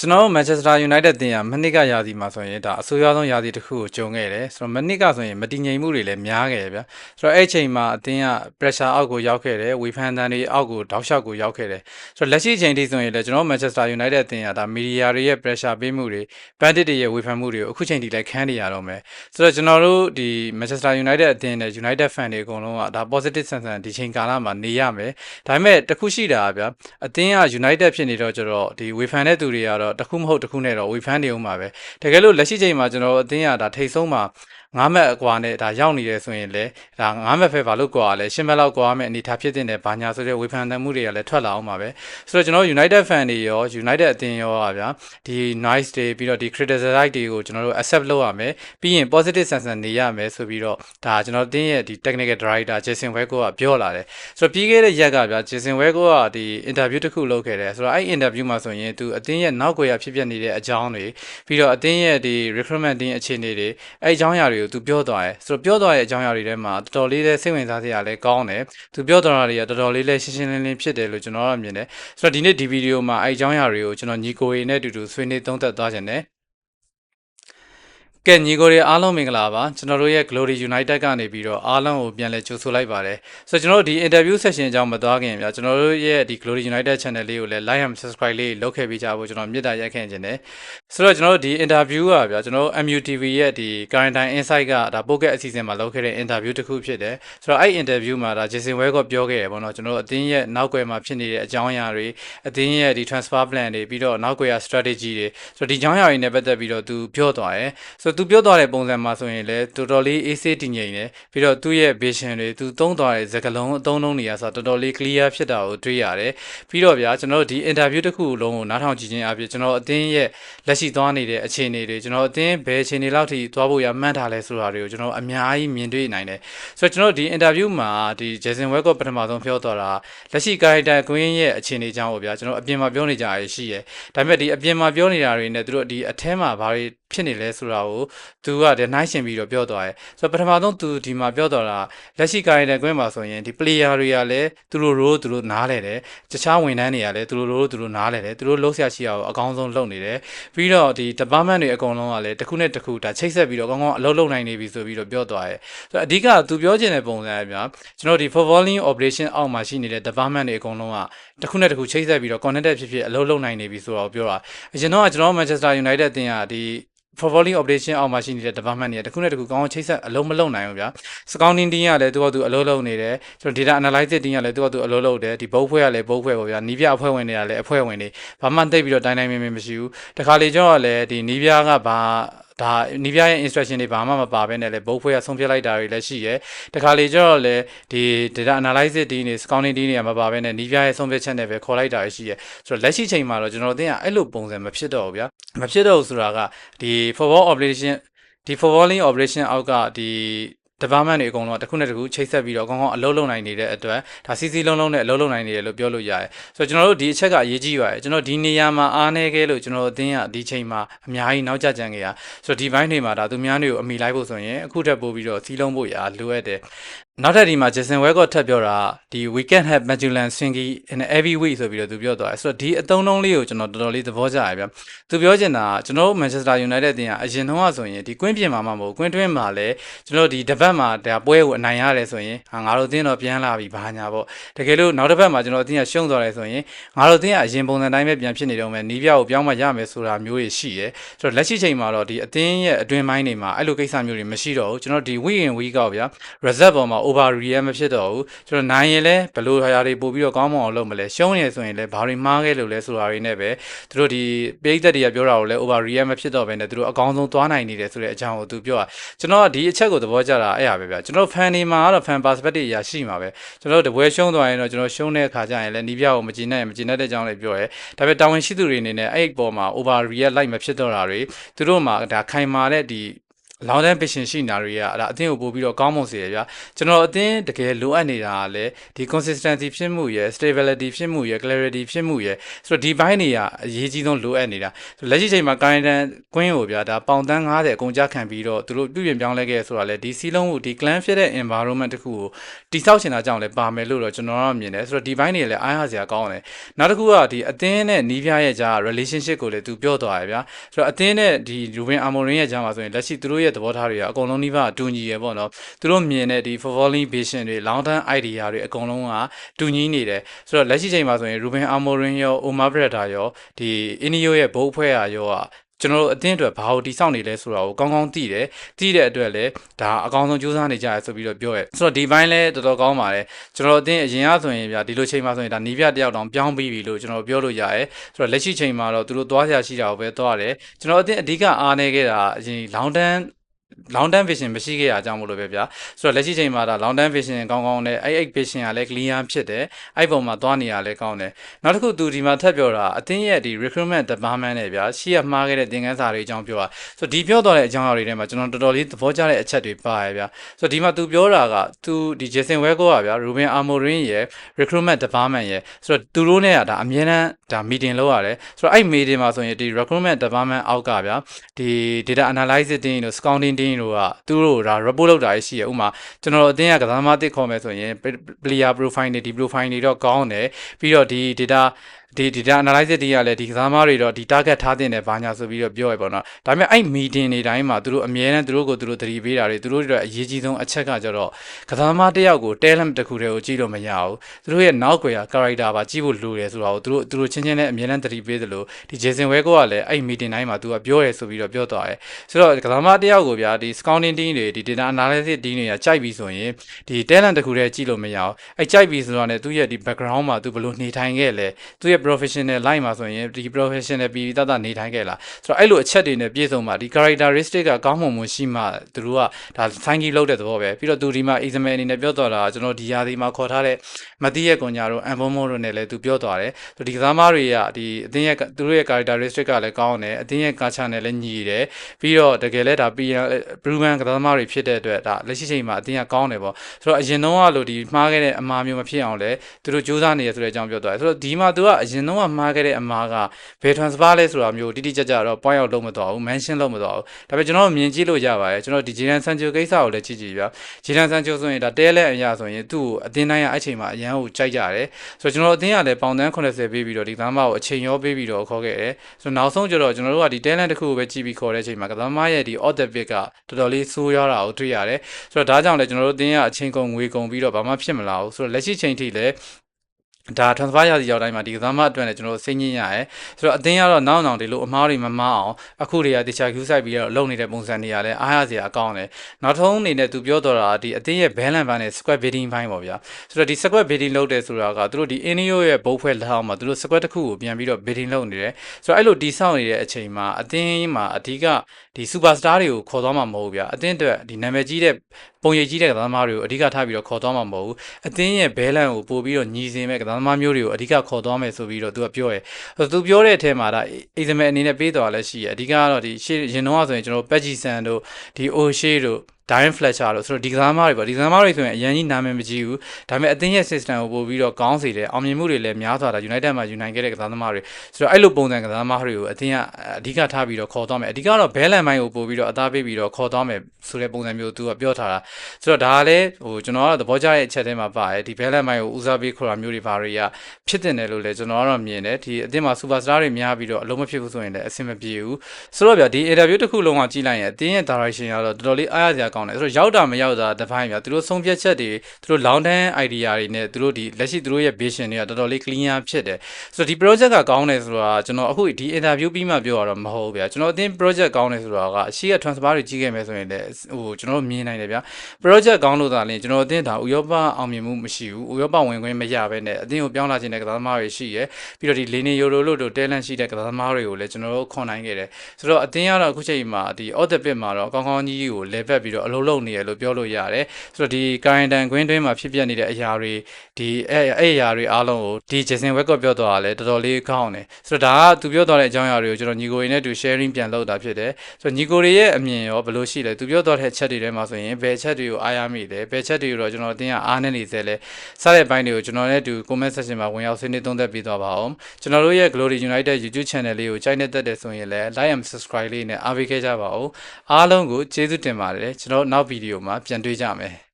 ကျွန်တော်တို့ Manchester United တင်ရမနှစ်ကရာသီမှာဆိုရင်ဒါအဆိုးရွားဆုံးရာသီတစ်ခုကိုကြုံခဲ့တယ်ဆိုတော့မနှစ်ကဆိုရင်မတည်ငြိမ်မှုတွေလည်းများခဲ့တယ်ဗျာဆိုတော့အဲ့အချိန်မှာအတင်းက pressure အောက်ကိုရောက်ခဲ့တယ်ဝေဖန်တန်တွေအောက်ကိုတောက်လျှောက်ကိုရောက်ခဲ့တယ်ဆိုတော့လက်ရှိအချိန်ထိဆိုရင်လည်းကျွန်တော်တို့ Manchester United တင်ရဒါ media တွေရဲ့ pressure ပေးမှုတွေ bandit တွေရဲ့ဝေဖန်မှုတွေကိုအခုချိန်ထိလည်းခံနေရတော့မယ်ဆိုတော့ကျွန်တော်တို့ဒီ Manchester United အတင်းနဲ့ United fan တွေအကုန်လုံးကဒါ positive ဆန်ဆန်ဒီချိန်ကာလမှာနေရမယ်ဒါပေမဲ့တခုရှိတာဗျာအတင်းက United ဖြစ်နေတော့ကျတော့ဒီဝေဖန်တဲ့သူတွေကတော့တခုမဟုတ်တခုနဲ့တော့ဝေဖန်နေအောင်ပါပဲတကယ်လို့လက်ရှိချိန်မှာကျွန်တော်တို့အတင်းရဒါထိတ်ဆုံးမှာ ငါးမက်အကွာနဲ့ဒါရောက်နေတယ်ဆိုရင်လည်းဒါငါးမက်ဖဲဘာလို့ကွာလဲရှင်းမက်လောက်ကွာမဲ့အနေထားဖြစ်တဲ့နဲ့ဘာညာဆိုတဲ့ဝေဖန်တမ်းမှုတွေကလည်းထွက်လာအောင်ပါပဲဆိုတော့ကျွန်တော် United fan တွေရော United အသင်းရောပါဗျာဒီ nice တွေပြီးတော့ဒီ criticize တွေကိုကျွန်တော်တို့ accept လုပ်ရမယ်ပြီးရင် positive sense နေရမယ်ဆိုပြီးတော့ဒါကျွန်တော်တင်းရဲ့ဒီ technical director Jason Wego ကပြောလာတယ်ဆိုတော့ပြီးခဲ့တဲ့ရက်ကဗျာ Jason Wego ကဒီ interview တစ်ခုလုပ်ခဲ့တယ်ဆိုတော့အဲ့ interview မှာဆိုရင်သူအသင်းရဲ့နောက်ွယ်ရဖြစ်ပျက်နေတဲ့အကြောင်းတွေပြီးတော့အသင်းရဲ့ဒီ recruitment team အခြေအနေတွေအဲ့အကြောင်းအရာတွေကိုသူပြောသွားတယ်ဆိုတော့ပြောသွားတဲ့အကြောင်းအရာတွေထဲမှာတော်တော်လေးလည်းစိတ်ဝင်စားစရာလည်းကောင်းတယ်သူပြောသွားတာတွေကတော်တော်လေးလည်းရှင်းရှင်းလင်းလင်းဖြစ်တယ်လို့ကျွန်တော်ကမြင်တယ်ဆိုတော့ဒီနေ့ဒီဗီဒီယိုမှာအဲ့အကြောင်းအရာတွေကိုကျွန်တော်ညီကိုရေနဲ့အတူတူဆွေးနွေးသုံးသပ်သွားခြင်းနဲ့ ကဲညီကိုတွေအားလုံးမင်္ဂလာပါကျွန်တော်တို့ရဲ့ Glory United ကနေပြီးတော့အားလုံးကိုပြန်လည်ကြိုဆိုလိုက်ပါတယ်ဆိုတော့ကျွန်တော်တို့ဒီ interview session အကြောင်းမသွားခင်ဗျာကျွန်တော်တို့ရဲ့ဒီ Glory United channel လေးကိုလည်း like and subscribe လေးလုပ်ခဲ့ပေးကြဖို့ကျွန်တော်မြစ်တာရက်ခဲ့ခြင်းနဲ့ဆိုတော့ကျွန်တော်တို့ဒီ interview ကဗျာကျွန်တော်တို့ MUTV ရဲ့ဒီ Quarantine Insight ကဒါ pocket အစီအစဉ်မှာလုပ်ခဲ့တဲ့ interview တစ်ခုဖြစ်တယ်ဆိုတော့အဲ့ interview မှာဒါ Jason Well ကပြောခဲ့ရပေါ့နော်ကျွန်တော်တို့အသင်းရဲ့နောက်ွယ်မှာဖြစ်နေတဲ့အကြောင်းအရာတွေအသင်းရဲ့ဒီ transfer plan တွေပြီးတော့နောက်ွယ်ရ strategy တွေဆိုတော့ဒီအကြောင်းအရာတွေနဲ့ပတ်သက်ပြီးတော့သူပြောသွားတယ်ဆိုတော့သူပြောသွားတဲ့ပုံစံမှာဆိုရင်လည်းတော်တော်လေးအေးဆေးတည်ငြိမ်တယ်ပြီးတော့သူ့ရဲ့ vision တွေသူသုံးသွားတဲ့စကားလုံးအသုံးလုံးတွေကဆိုတော့တော်တော်လေး clear ဖြစ်တာကိုတွေ့ရတယ်ပြီးတော့ဗျာကျွန်တော်တို့ဒီ interview တစ်ခုလုံးကိုနားထောင်ကြည့်ခြင်းအပြင်ကျွန်တော်အသင်းရဲ့လက်ရှိသွားနေတဲ့အခြေအနေတွေကျွန်တော်အသင်းဘယ်အခြေအနေလောက်ထိသွားဖို့ရမှန်းထားလဲဆိုတာတွေကိုကျွန်တော်အများကြီးမြင်တွေ့နိုင်တယ်ဆိုတော့ကျွန်တော်ဒီ interview မှာဒီ Jason Well ကပထမဆုံးပြောသွားတာလက်ရှိ character queen ရဲ့အခြေအနေကြောင်းကိုဗျာကျွန်တော်အပြင်မှာပြောနေကြရရှိရယ်ဒါပေမဲ့ဒီအပြင်မှာပြောနေတာတွေနဲ့သူတို့ဒီအထဲမှာဘာတွေဖြစ်နေလဲဆိုတာကိုသူကဒီနှိုင်းရှင်ပြီးတော့ပြောသွားတယ်ဆိုတော့ပထမဆုံးသူဒီမှာပြောသွားတာလက်ရှိကာရီတဲ့ကွင်းမှာဆိုရင်ဒီ player တွေကလည်းသူတို့ရိုးသူတို့နားလဲတယ်တခြားဝန်ထမ်းတွေကလည်းသူတို့ရိုးသူတို့နားလဲတယ်သူတို့လှုပ်ရှားရှိအောင်အကောင်းဆုံးလုပ်နေတယ်ပြီးတော့ဒီ department တွေအကုန်လုံးကလည်းတစ်ခုနဲ့တစ်ခုဒါချိတ်ဆက်ပြီးတော့ကောင်းကောင်းအလုပ်လုပ်နိုင်နေပြီဆိုပြီးတော့ပြောသွားတယ်ဆိုတော့အဓိကသူပြောချင်တဲ့ပုံစံအများကျွန်တော်ဒီ footballing operation အောက်မှာရှိနေတဲ့ department တွေအကုန်လုံးကတစ်ခုနဲ့တစ်ခုချိတ်ဆက်ပြီးတော့ connected ဖြစ်ဖြစ်အလုပ်လုပ်နိုင်နေပြီဆိုတော့ပြောတာအရင်တော့ကျွန်တော် Manchester United တင်ရဒီ for volley operation အောက်မှာရှိနေတဲ့ department တွေကတစ်ခုနဲ့တစ်ခုကောင်းအောင်ချိတ်ဆက်အလုံးမလုံးနိုင်ဘူးဗျာ scouting team ကလည်းသူကသူအလုံးလုံးနေတယ်ကျွန်တော် data analysis team ကလည်းသူကသူအလုံးလုံးတယ်ဒီဘုတ်ဖွဲ့ကလည်းဘုတ်ဖွဲ့ပေါ့ဗျာနီးပြအဖွဲ့ဝင်တွေကလည်းအဖွဲ့ဝင်တွေဘာမှသိပ်ပြီးတော့တိုင်းတိုင်းမင်းမင်းမရှိဘူးတခါလေကျွန်တော်ကလည်းဒီနီးပြကဘာ ဒါနီးပြရဲ့ instruction တွေဘာမှမပါဘဲနဲ့လည်းဘုတ်ဖွဲ့ကဆုံးဖြတ်လိုက်တာတွေလည်းရှိရဲတခါလေကျတော့လည်းဒီ data analysis team တွေ scouting team တွေကမပါဘဲနဲ့နီးပြရဲ့ဆုံးဖြတ်ချက်နဲ့ပဲခေါ်လိုက်တာရှိရဲဆိုတော့လက်ရှိချိန်မှာတော့ကျွန်တော်သိရအဲ့လိုပုံစံမဖြစ်တော့ဘူးဗျာမဖြစ်တော့ဘူးဆိုတာကဒီ football operation ဒီ footballing operation အောက်ကဒီ department တွေအကုန်လုံးကတစ်ခုနဲ့တစ်ခုချိတ်ဆက်ပြီးတော့ကောင်းကောင်းအလုပ်လုပ်နိုင်နေတဲ့အတွက်ဒါစီစီလုံးလုံးနဲ့အလုပ်လုပ်နိုင်နေတယ်လို့ပြောလို့ရတယ်ဆိုတော့ကျွန်တော်တို့ဒီအချက်ကအရေးကြီးပါတယ်ကျွန်တော်ဒီနေရာမှာအားနေခဲ့လို့ကျွန်တော်အသင်းကဒီချိန်မှာအများကြီးနောက်ကျကြံခဲ့ရဆိုတော့ဒီဘိုင်းတွေမှာဒါသူများတွေကိုအမိလိုက်ဖို့ဆိုရင်အခုထပ်ပို့ပြီးတော့စီးလုံးဖို့ရာလိုအပ်တယ် နောက်ထပ်ဒီမှာ Jason Well ကထပ်ပြောတာဒီ weekend have Magellan Swingy in every week ဆိုပြီးတော့သူပြောသွားတယ်ဆိုတော့ဒီအသုံးလုံးလေးကိုကျွန်တော်တော်တော်လေးသဘောကျရဗျသူပြောချင်တာကျွန်တော်တို့ Manchester United တင်ကအရင်တော့ဆိုရင်ဒီကွင်းပြင်မှာမှမဟုတ်ကွင်းတွင်းမှာလည်းကျွန်တော်ဒီတစ်ပတ်မှာဒါပွဲကိုအနိုင်ရတယ်ဆိုရင်ဟာငါတို့အသင်းတော့ပြန်လာပြီဘာညာပေါ့တကယ်လို့နောက်တစ်ပတ်မှာကျွန်တော်အသင်းကရှုံးသွားတယ်ဆိုရင်ငါတို့အသင်းကအရင်ပုံစံတိုင်းပဲပြန်ဖြစ်နေတော့မယ်နီးပြကိုပြောင်းမှရမယ်ဆိုတာမျိုးတွေရှိရဲဆိုတော့လက်ရှိချိန်မှာတော့ဒီအသင်းရဲ့အတွင်းပိုင်းတွေမှာအဲ့လိုကိစ္စမျိုးတွေမရှိတော့ဘူးကျွန်တော်ဒီ week in week out ဗျာ reserve ပေါ်မှာ over react မဖြစ်တော့ဘူးကျွန်တော်နိုင်ရင်လည်းဘယ်လိုဟာတွေပို့ပြီးတော့ကောင်းမွန်အောင်လုပ်မလဲရှုံးနေဆိုရင်လည်းဘာတွေမှားခဲ့လို့လဲဆိုတာတွေနဲ့ပဲသူတို့ဒီပိတ်သက်တွေကပြောတာကိုလည်း over react မဖြစ်တော့ဘဲနဲ့သူတို့အကောင်းဆုံးသွားနိုင်နေတယ်ဆိုတဲ့အကြောင်းကိုသူပြောတာကျွန်တော်ကဒီအချက်ကိုသဘောကျတာအဲ့ရပဲဗျာကျွန်တော် fan တွေမှာကတော့ fan perspective အရာရှိမှာပဲကျွန်တော်တပွဲရှုံးသွားရင်တော့ကျွန်တော်ရှုံးတဲ့အခါကျရင်လည်းနီးပြကိုမကြည်နဲ့မကြည်နဲ့တဲ့အကြောင်းလေးပြောရဲဒါပေမဲ့တာဝန်ရှိသူတွေအနေနဲ့အဲ့ဒီပေါ်မှာ over react လိုက်မဖြစ်တော့တာတွေသူတို့မှာဒါခိုင်မာတဲ့ဒီ လောင်တန်းပရှင်ရှိနေတာတွေကအဲ့ဒါအသင်းကိုပို့ပြီးတော့ကောင်းမွန်စေတယ်ဗျာကျွန်တော်အသင်းတကယ်လိုအပ်နေတာကလည်းဒီ consistency ဖြစ်မှုရယ် stability ဖြစ်မှုရယ် clarity ဖြစ်မှုရယ်ဆိုတော့ဒီဘိုင်းတွေကအရေးကြီးဆုံးလိုအပ်နေတာဆိုလက်ရှိချိန်မှာ Kaidan ကွင်းကိုဗျာဒါပေါင်တန်း90အကုန်ကြခံပြီးတော့သူတို့ပြုပြင်ပြောင်းလဲခဲ့ဆိုတာလေဒီစီလုံးကိုဒီ clan ဖြစ်တဲ့ environment တခုကိုတိဆောက်ချင်တာကြောင့်လည်းပါမယ်လို့တော့ကျွန်တော်တော့မြင်တယ်ဆိုတော့ဒီဘိုင်းတွေလည်းအားရစရာကောင်းတယ်နောက်တစ်ခုကဒီအသင်းနဲ့နီးပြရဲ့ကြား relationship ကိုလည်းသူပြောသွားတယ်ဗျာဆိုတော့အသင်းနဲ့ဒီ Ruben Amorim ရဲ့ကြားမှာဆိုရင်လက်ရှိသူတို့ရဲ့သဘောထားတွေကအကုန်လုံးနှိပါအတူညီရယ်ပေါ့နော်သူတို့မြင်တဲ့ဒီ footballing vision တွေ long term idea တွေအကုန်လုံးကတူညီနေတယ်ဆိုတော့လက်ရှိချိန်မှာဆိုရင် Ruben Amorim ရော Omar Breda ရောဒီ Inio ရဲ့ဘုတ်ဖွဲ့ရရောကကျွန်တော်တို့အသင်းအတွက်ဘာလို့တိစောက်နေလဲဆိုတာကိုကောင်းကောင်းသိတယ်သိတဲ့အတွက်လည်းဒါအကောင်းဆုံးကြိုးစားနေကြရဆိုပြီးတော့ပြောရဲဆိုတော့ဒီဘိုင်းလည်းတော်တော်ကောင်းပါတယ်ကျွန်တော်အသင်းအရင်ကဆိုရင်ဗျာဒီလိုချိန်မှာဆိုရင်ဒါနီးပြတယောက်တောင်ပြောင်းပြီးပြီလို့ကျွန်တော်ပြောလို့ရတယ်ဆိုတော့လက်ရှိချိန်မှာတော့သူတို့သွားဆရာရှိတာကိုပဲသွားတယ်ကျွန်တော်အသင်းအဓိကအားနေခဲ့တာအရင် long term long term vision မရှိခဲ့ရအကြောင်းမလို့ပဲဗျာဆိုတော့လက်ရှိချိန်မှာဒါ long term vision ကောင်းကောင်းနဲ့အဲ့အဲ့ vision ကလည်း clear ဖြစ်တယ်အဲ့ပုံမှာသွားနေရလဲကောင်းတယ်နောက်တစ်ခုသူဒီမှာထပ်ပြောတာအသင်းရဲ့ဒီ recruitment department နဲ့ဗျာရှေ့ရမှားခဲ့တဲ့သင်ခန်းစာတွေအကြောင်းပြောတာဆိုတော့ဒီပြောတော့တဲ့အကြောင်းအရာတွေထဲမှာကျွန်တော်တော်တော်လေးသဘောကျတဲ့အချက်တွေပါရဗျာဆိုတော့ဒီမှာသူပြောတာကသူဒီ Jason Wego ကဗျာ Ruben Amorim ရဲ့ recruitment department ရဲ့ဆိုတော့သူတို့နဲ့ကဒါအမြဲတမ်းဒါ meeting လုပ်ရတယ်ဆိုတော့အဲ့ meeting မှာဆိုရင်ဒီ recruitment department အောက်ကဗျာဒီ data analysis team တို့ scouting team တို့ကသူတို့ဒါ report လုပ်တာရှိရဥမာကျွန်တော်အတင်းကကစားမတစ်ခေါ်မယ်ဆိုရင် player profile တွေဒီ profile တွေတော့ကောင်းတယ်ပြီးတော့ဒီ data ဒီ data analysis တွေကလည်းဒီကစားသမားတွေတော့ဒီ target ထားတင်တယ်ဘာညာဆိုပြီးတော့ပြောရပေါ့နော်ဒါပေမဲ့အဲ့ meeting တွေတိုင်းမှာသူတို့အမြဲတမ်းသူတို့ကိုသူတို့သတိပေးတာတွေသူတို့တွေအရေးကြီးဆုံးအချက်ကကြတော့ကစားသမားတစ်ယောက်ကို talent တစ်ခုတည်းကိုကြည့်လို့မရဘူးသူတို့ရဲ့နောက်ွယ် character ပါကြည့်ဖို့လိုတယ်ဆိုတော့သူတို့သူတို့ချင်းချင်းနဲ့အမြဲတမ်းသတိပေးသလိုဒီ Jason Wego ကလည်းအဲ့ meeting တိုင်းမှာသူကပြောရဲဆိုပြီးတော့ပြောသွားတယ်ဆိုတော့ကစားသမားတစ်ယောက်ကိုဗျာဒီ scouting team တွေဒီ data analysis team တွေကကြိုက်ပြီးဆိုရင်ဒီ talent တစ်ခုတည်းကြည့်လို့မရဘူးအဲ့ကြိုက်ပြီးဆိုတော့ねသူရဲ့ဒီ background မှာသူဘယ်လိုနေထိုင်ခဲ့လဲသူရဲ့ professional life မှာဆိုရင်ဒီ professional ပြည်တတ်တနေထိုင်ခဲ့လားဆိုတော့အဲ့လိုအချက်တွေနဲ့ပြည့်စုံမှဒီ characteristic ကကောင်းမွန်မှုရှိမှသူတို့ကဒါ sign key လုပ်တဲ့သဘောပဲပြီးတော့သူဒီမှာ exam အနေနဲ့ပြောသွားတာကျွန်တော်ဒီရာသီမှာခေါ်ထားတဲ့မတိရဲ့ကွန်ညာတို့ unbomo တို့နဲ့လည်းသူပြောသွားတယ်ဆိုဒီကစားသမားတွေကဒီအသင်းရဲ့သူတို့ရဲ့ characteristic ကလည်းကောင်းတယ်အသင်းရဲ့ culture နဲ့လည်းညီတယ်ပြီးတော့တကယ်လဲဒါ proven ကစားသမားတွေဖြစ်တဲ့အတွက်ဒါလက်ရှိချိန်မှာအသင်းကကောင်းတယ်ပေါ့ဆိုတော့အရင်တော့ကလို့ဒီမှားခဲ့တဲ့အမှားမျိုးမဖြစ်အောင်လဲသူတို့စူးစမ်းနေရဆိုတဲ့အကြောင်းပြောသွားတယ်ဆိုတော့ဒီမှာသူကအရင်တော့ကမှားခဲ့တဲ့အမှားကဘယ် transfer လဲဆိုတာမျိုးတိတိကျကျတော့ point out လုပ်မသွားဘူး mention လုပ်မသွားဘူးဒါပေမဲ့ကျွန်တော်မြင်ကြည့်လို့ရပါတယ်ကျွန်တော်ဒီ Jadon Sancho ကိစ္စကိုလည်းကြည့်ကြည့်ပြ Jadon Sancho ဆိုရင်ဒါတဲလက်အရာဆိုရင်သူ့ကိုအသင်းတိုင်းကအချိန်မှာအရန်ကိုကြိုက်ကြတယ်ဆိုတော့ကျွန်တော်အသင်းကလည်းပေါင်တန်း80ပေးပြီးတော့ဒီကစားမကိုအချိန်ရောပေးပြီးတော့ခေါ်ခဲ့တယ်ဆိုတော့နောက်ဆုံးကျတော့ကျွန်တော်တို့ကဒီ talent တစ်ခုကိုပဲကြည့်ပြီးခေါ်တဲ့အချိန်မှာကစားမရဲ့ဒီ odd debit ကတော်တော်လေးဆိုးရွားတာကိုတွေ့ရတယ်ဆိုတော့ဒါကြောင့်လည်းကျွန်တော်တို့အသင်းကအချိန်ကုန်ငွေကုန်ပြီးတော့ဘာမှဖြစ်မလာဘူးဆိုတော့လက်ရှိချိန်ထိလည်း ဒါ transfer ရစီရောက်တိုင်းမှာဒီကစားမအတွက်လည်းကျွန်တော်တို့စိတ်ညစ်ရတယ်ဆိုတော့အတင်းကတော့နောက်နောက်ဒီလိုအမားတွေမမအောင်အခုတွေကတခြား queue site ပြီးတော့လုံနေတဲ့ပုံစံတွေကလည်းအားရစရာအကောင်းတယ်နောက်ထုံးအနေနဲ့သူပြောတော့တာဒီအတင်းရဲ့ balance ဘိုင်းနဲ့ square bidding ဘိုင်းပေါ့ဗျာဆိုတော့ဒီ square bidding လုပ်တယ်ဆိုတာကသူတို့ဒီ inio ရဲ့ဘုတ်ဖွဲ့လက်အောက်မှာသူတို့ square တစ်ခုကိုပြန်ပြီးတော့ bidding လုပ်နေတယ်ဆိုတော့အဲ့လိုတိဆောက်နေတဲ့အချိန်မှာအတင်းမှာအဓိကဒီ superstar တွေကိုခေါ်သွားမှာမဟုတ်ဘူးဗျာအတင်းအတွက်ဒီနာမည်ကြီးတဲ့ပုံရိပ်ကြီးတဲ့ကစားသမားတွေကိုအဓိကထားပြီးတော့ခေါ်သွားမှာမဟုတ်ဘူးအသင်းရဲ့ဘဲလန်ကိုပို့ပြီးတော့ညီစင်မဲ့ကစားသမားမျိုးတွေကိုအဓိကခေါ်သွားမယ်ဆိုပြီးတော့သူကပြောရဲသူပြောတဲ့အထက်မှာဒါအိဇမဲအနေနဲ့ပေးတော်လည်းရှိရအဓိကကတော့ဒီရှေ့ရင်တော့ဆိုရင်ကျွန်တော်ပက်ဂျီဆန်တို့ဒီအိုရှေတို့ Darren Fletcher လို့ဆိုတော့ဒီကစားသမားတွေပေါ့ဒီကစားသမားတွေဆိုရင်အရင်ကြီးနာမည်မကြီးဘူးဒါပေမဲ့အသင်းရဲ့ system ကိုပို့ပြီးတော့ကောင်းစေတယ်အောင်မြင်မှုတွေလည်းများစွာတာ United မှာ United ခဲ့တဲ့ကစားသမားတွေဆိုတော့အဲ့လိုပုံစံကစားသမားတွေကိုအသင်းကအဓိကထားပြီးတော့ခေါ်သွားမယ်အဓိကတော့ Balance မိုင်းကိုပို့ပြီးတော့အသားပေးပြီးတော့ခေါ်သွားမယ်ဆိုတဲ့ပုံစံမျိုးသူကပြောထားတာဆိုတော့ဒါကလည်းဟိုကျွန်တော်ကတော့သဘောကျတဲ့အချက်ထဲမှာပါတယ်ဒီ Balance မိုင်းကိုဦးစားပေးခေါ်တာမျိုးတွေဘာတွေကဖြစ်တင်တယ်လို့လည်းကျွန်တော်ကတော့မြင်တယ်ဒီအသင်းမှာ Superstar တွေများပြီးတော့အလုံးမဖြစ်ဘူးဆိုရင်လည်းအဆင်မပြေဘူးဆိုတော့ဗျာဒီ interview တစ်ခုလုံးကကြည့်လိုက်ရင်အသင်းရဲ့ direction ကတော့တော်တော်လေးအားရစရာကောင်းတယ်ဆိုတော့ရောက်တာမရောက်တာတပိုင်းဗျာသူတို့ဆုံးဖြတ်ချက်တွေသူတို့ long term idea တွေနဲ့သူတို့ဒီလက်ရှိသူတို့ရဲ့ vision တွေကတော်တော်လေး clear ဖြစ်တယ်ဆိုတော့ဒီ project ကကောင်းတယ်ဆိုတာကျွန်တော်အခုဒီ interview ပြီးမှပြောရတော့မဟုတ်ဗျာကျွန်တော်အတင်း project ကောင်းတယ်ဆိုတာကအရှိက transfer တွေကြီးခဲ့မယ်ဆိုရင်လည်းဟိုကျွန်တော်မြင်နိုင်တယ်ဗျာ project ကောင်းလို့သာလျှင်ကျွန်တော်အတင်းဒါဥရောပအောင်မြင်မှုမရှိဘူးဥရောပဝင်ခွင့်မရဘဲနဲ့အတင်းကိုပြောင်းလာခြင်းတဲ့ကစားသမားတွေရှိရယ်ပြီးတော့ဒီ Lene Euro လို့တို့ talent ရှိတဲ့ကစားသမားတွေကိုလည်းကျွန်တော်တို့ခွန်နိုင်ခဲ့တယ်ဆိုတော့အတင်းကတော့အခုချိန်မှာဒီ odd the pit မှာတော့ကောင်းကောင်းကြီးကို level ပြီးတော့အလုပ်လုပ်နေရလို့ပြောလို့ရတယ်ဆိုတော့ဒီ quarantine ကွင်းတွင်းမှာဖြစ်ပျက်နေတဲ့အရာတွေဒီအဲ့အဲ့အရာတွေအားလုံးကိုဒီ Jason Webb ပြောသွားတာလဲတော်တော်လေးကောင်းတယ်ဆိုတော့ဒါကသူပြောသွားတဲ့အကြောင်းအရာတွေကိုကျွန်တော်ညီကိုတွေနဲ့တူ sharing ပြန်လုပ်တာဖြစ်တယ်ဆိုတော့ညီကိုတွေရဲ့အမြင်ရောဘယ်လိုရှိလဲသူပြောသွားတဲ့အချက်တွေထဲမှာဆိုရင်ဘယ်ချက်တွေကိုအားရမိလဲဘယ်ချက်တွေကိုတော့ကျွန်တော်အတင်းကအားနေနေစေလဲစတဲ့ဘိုင်းတွေကိုကျွန်တော်နဲ့တူ comment section မှာဝင်ရောက်ဆွေးနွေးသုံးသပ်ပေးသွားပါအောင်ကျွန်တော်တို့ရဲ့ Glory United YouTube channel လေးကိုကြိုက်နေတတ်တယ်ဆိုရင်လည်း like and subscribe လေးနဲ့အားပေးခဲ့ကြပါဦးအားလုံးကိုကျေးဇူးတင်ပါတယ်ကျွန်တော်နောက်ဗီဒီယိုမှာပြန်တွေ့ကြမယ်